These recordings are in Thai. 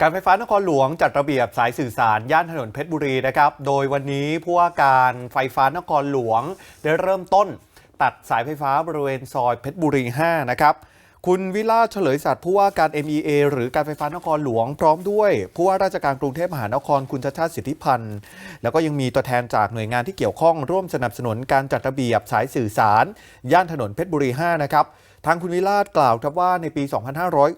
การไฟฟ้านครหลวงจัดระเบียบสายสื่อสารย่านถนนเพชรบุรีนะครับ โดยวันนี้ผู้ว่าการไฟฟ้านครหลวงได้เริ่มต้น ตัดสายไฟฟ้าบริเวณซอยเพชรบุรี 5 นะครับคุณวิลาเฉลยสัตว์ผู้ว่าการ MEA หรือการไฟฟ้านครหลวงพร้อมด้วย ผู้ว่าราชการกรุงเทพมหานครคุณชาชาติสิทธิพันธ์ แล้วก็ยังมีตัวแทนจากหน่วยงานที่เกี่ยวข้องร่วมสนับสนุนการจัดระเบียบสายสื่อสาร ย่านถนนเพชรบุรี 5 นะครับ ทางคุณวิลาศกล่าวครับว่าในปี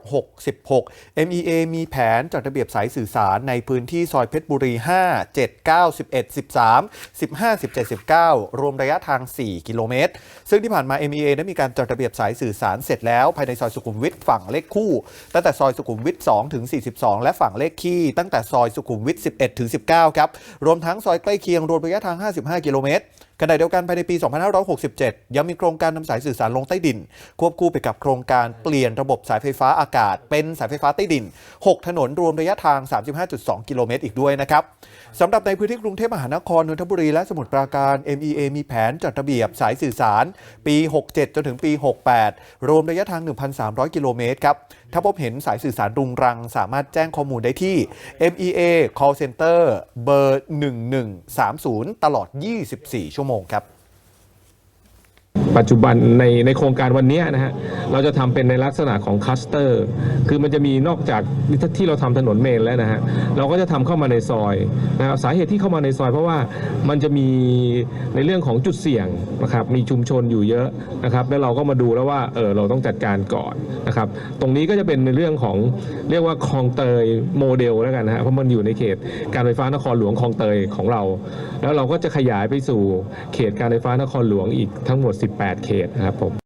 2566 MEA มีแผนจัดระเบียบสายสื่อสารในพื้นที่ซอยเพชรบุรี 5 7 9 11 13 15 17 19 รวมระยะทาง 4 กิโลเมตร ซึ่งที่ผ่านมา MEA ได้มีการจัดระเบียบสายสื่อสารเสร็จแล้ว ภายในซอยสุขุมวิทฝั่งเลขคู่ ตั้งแต่ซอยสุขุมวิท2ถึง 42 และฝั่งเลขคี่ตั้งแต่ซอยสุขุมวิท 11 ถึง 19 ครับ รวมทั้งซอยใกล้เคียงรวมระยะทาง 55 กิโลเมตรขณะเดียวกันภายในปี 2567 ยังมีโครงการนำสายสื่อสารลงใต้ดินควบคู่ไปกับโครงการเปลี่ยนระบบสายไฟฟ้าอากาศ เป็นสายไฟฟ้าใต้ดิน 6 ถนนรวมระยะทาง 35.2 กิโลเมตรอีกด้วยนะครับสำหรับในพื้นที่กรุงเทพมหานครนนทบุรีและสมุทรปราการ MEA มีแผนจัดระเบียบสายสื่อสาร ปี 67 จนถึงปี 68 รวมระยะทาง 1,300 กิโลเมตรครับถ้าพบเห็นสายสื่อสารรุงรัง สามารถแจ้งข้อมูลได้ที่ MEA Call Center เบอร์ 1130 ตลอด 24 ชั่วโมงครับ ปัจจุบันในในโครงการวันนี้นะฮะเราจะทำเป็นในลักษณะของคลัสเตอร์ คือมันจะมีนอกจากที่เราทำถนนเมนแล้วนะฮะเราก็จะทำเข้ามาในซอยนะครับสาเหตุที่เข้ามาในซอย เพราะว่ามันจะมีในเรื่องของจุดเสี่ยงนะครับมีชุมชนอยู่เยอะนะครับแล้วเราก็มาดูแล้วว่าเออเราต้องจัดการก่อนนะครับตรงนี้ก็จะเป็นในเรื่องของเรียกว่าคลองเตยโมเดลแล้วกันนะฮะเพราะมันอยู่ในเขตการไฟฟ้านครหลวงคลองเตยของเรา แล้วเราก็จะขยายไปสู่เขตการไฟฟ้านครหลวงอีกทั้งหมด 18เขตนะครับผม